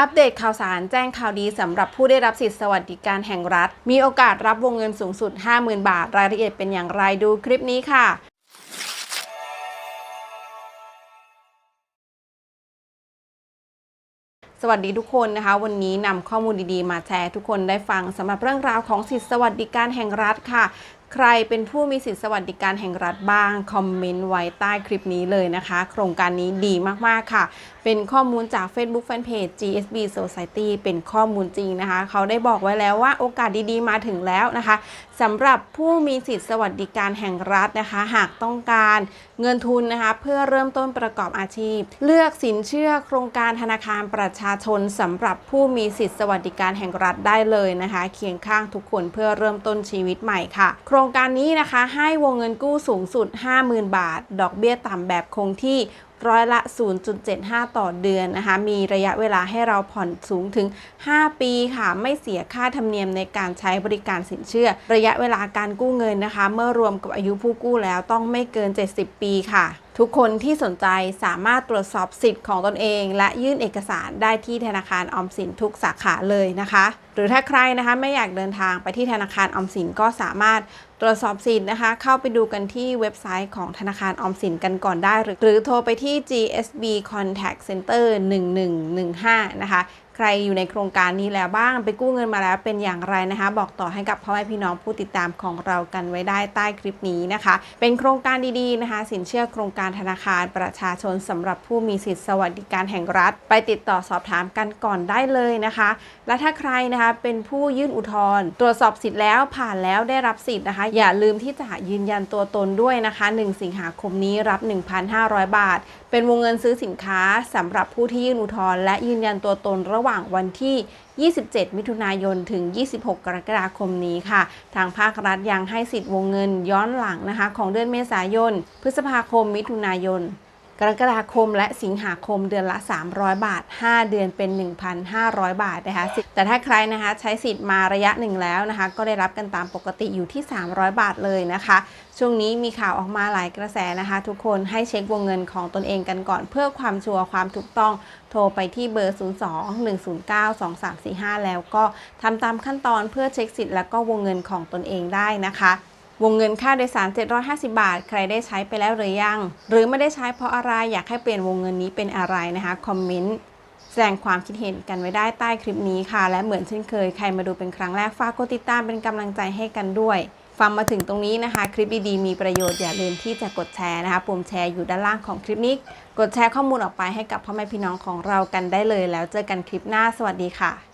อัปเดตข่าวสารแจ้งข่าวดีสำหรับผู้ได้รับสิทธิสวัสดิการแห่งรัฐ มีโอกาสรับวงเงินสูงสุด 50,000 บาท รายละเอียดเป็นอย่างไรดูคลิปนี้ค่ะสวัสดีทุกคนนะคะ วันนี้นำข้อมูลดีๆ มาแชร์ทุกคนได้ฟังสำหรับเรื่องราวของสิทธิสวัสดิการแห่งรัฐค่ะ ใครเป็นผู้มีสิทธิสวัสดิการแห่งรัฐบ้าง คอมเมนต์ไว้ใต้คลิปนี้เลยนะคะ โครงการนี้ดีมากๆค่ะเป็นข้อมูลจาก Facebook Fanpage GSB Society เป็นข้อมูลจริงนะคะ เขาได้บอกไว้แล้วว่าโอกาสดีๆมาถึงแล้วนะคะสำหรับผู้มีสิทธิสวัสดิการแห่งรัฐนะคะ หากต้องการเงินทุนนะคะเพื่อเริ่มต้นประกอบอาชีพ เลือกสินเชื่อโครงการธนาคารประชาชนสำหรับผู้มีสิทธิสวัสดิการแห่งรัฐได้เลยนะคะ เคียงข้างทุกคนเพื่อเริ่มต้นชีวิตใหม่ค่ะ โครงการนี้นะคะให้วงเงินกู้สูงสุด 50,000 บาท ดอกเบี้ยต่ำแบบคงที่ ร้อยละ 0.75 ต่อเดือนนะคะ มีระยะเวลาให้เราผ่อนสูงถึง 5 ปีค่ะ ไม่เสียค่าธรรมเนียมในการใช้บริการสินเชื่อ ระยะเวลาการกู้เงินนะคะ เมื่อรวมกับอายุผู้กู้แล้วต้องไม่เกิน 70 ปีค่ะทุกคนที่สนใจสามารถตรวจสอบสิทธิ์ของตนเอง และยื่นเอกสารได้ที่ธนาคารออมสินทุกสาขาเลยนะคะ หรือถ้าใครนะคะไม่อยากเดินทางไปที่ธนาคารออมสินก็สามารถตรวจสอบสิทธิ์นะคะ เข้าไปดูกันที่เว็บไซต์ของธนาคารออมสินกันก่อนได้ หรือโทรไปที่ GSB Contact Center 1115 นะคะใครอยู่ในโครงการนี้แล้วบ้างไปกู้เงินมาแล้วเป็นอย่างไรนะคะ บอกต่อให้กับพ่อแม่พี่น้องผู้ติดตามของเรากันไว้ได้ใต้คลิปนี้นะคะ เป็นโครงการดีๆนะคะ สินเชื่อโครงการธนาคารประชาชนสำหรับผู้มีสิทธิสวัสดิการแห่งรัฐ ไปติดต่อสอบถามกันก่อนได้เลยนะคะ และถ้าใครนะคะเป็นผู้ยื่นอุทธรณ์ตรวจสอบสิทธิ์แล้วผ่านแล้วได้รับสิทธิ์นะคะ อย่าลืมที่จะยืนยันตัวตนด้วยนะคะ 1 สิงหาคมนี้รับ 1,500 บาท เป็นวงเงินซื้อสินค้าสำหรับผู้ที่ยื่นอุทธรณ์และยืนยันตัวตนระหว่างวันที่ 27 มิถุนายน ถึง 26 กรกฎาคมนี้ค่ะ ทางภาครัฐยังให้สิทธิ์วงเงินย้อนหลังนะคะ ของเดือนเมษายน พฤษภาคม มิถุนายน กรกฎาคมและสิงหาคมเดือนละ 300 บาท 5 เดือนเป็น 1,500 บาทนะคะแต่ถ้าใครนะคะใช้สิทธิ์มาระยะหนึ่งแล้วนะคะ ก็ได้รับกันตามปกติอยู่ที่ 300 บาทเลยนะคะ ช่วงนี้มีข่าวออกมาหลายกระแสนะคะ ทุกคนให้เช็ควงเงินของตนเองกันก่อน เพื่อความชัวร์ความถูกต้องโทรไปที่เบอร์ 02-109-2345 แล้วก็ทำตามขั้นตอนเพื่อเช็คสิทธิ์แล้วก็วงเงินของตนเองได้นะคะ วงเงินค่าโดยสาร 750 บาท ใครได้ใช้ไปแล้วหรือยัง หรือไม่ได้ใช้เพราะอะไรอยากให้เปลี่ยนวงเงินนี้เป็นอะไรนะคะคอมเมนต์แสดงความคิดเห็นกันไว้ได้ใต้คลิปนี้ค่ะ และเหมือนเช่นเคยใครมาดูเป็นครั้งแรกฝากกดติดตามเป็นกำลังใจให้กันด้วย ฟังมาถึงตรงนี้นะคะ คลิปดีๆมีประโยชน์อย่าลืมที่จะกดแชร์นะคะปุ่มแชร์อยู่ด้านล่างของคลิปนี้ กดแชร์ข้อมูลออกไปให้กับพ่อแม่พี่น้องของเรากันได้เลย แล้วเจอกันคลิปหน้าสวัสดีค่ะ